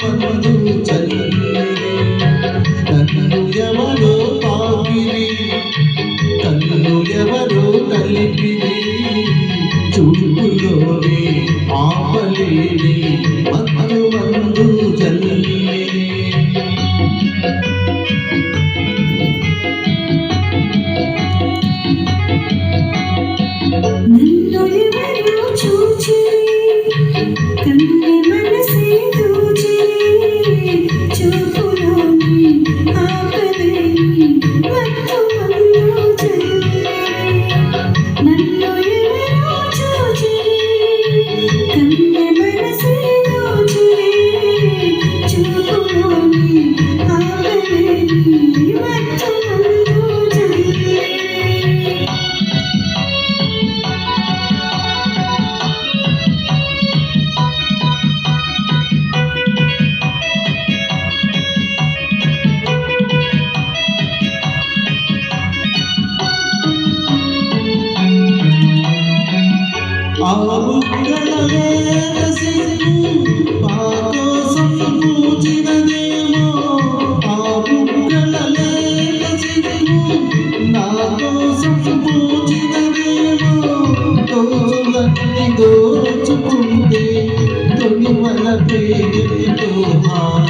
మందు చల్లిరి నన్ను ఎవరో తాకిరి కన్ను ఎవరో కలిపిరి తోలన్ని దోచుకుంటే తొలివల పేరుతో హాయి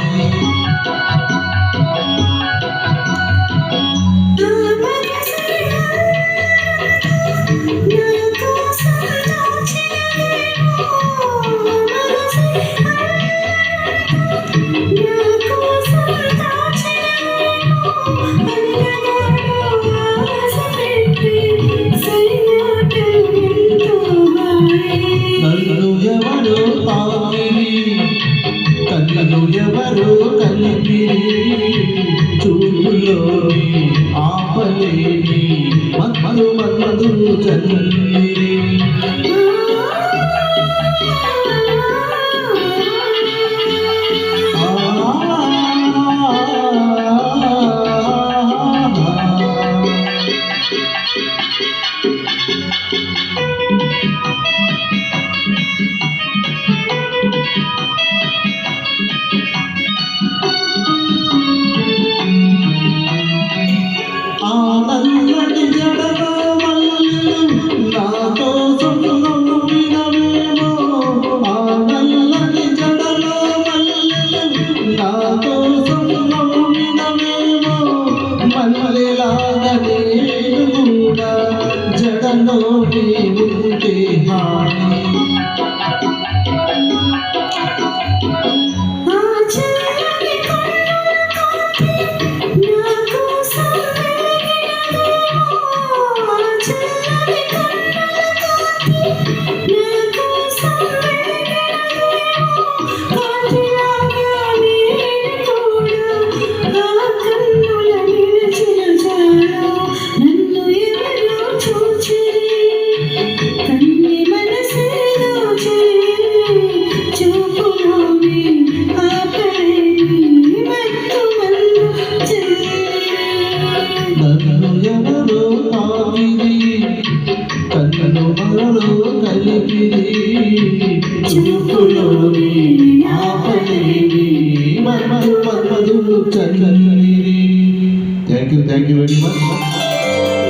నన్ను ఎవరో కలిపి చూలో ఆపలేని మన్మధు మన్మధు చల్లిరి no, no. ఎవరో తాకిరి కన్ను మరలో కలిపిరి చూపులోని ఆపలేని మర్మరు మర్మదు చల్లిరి thank you thank you very much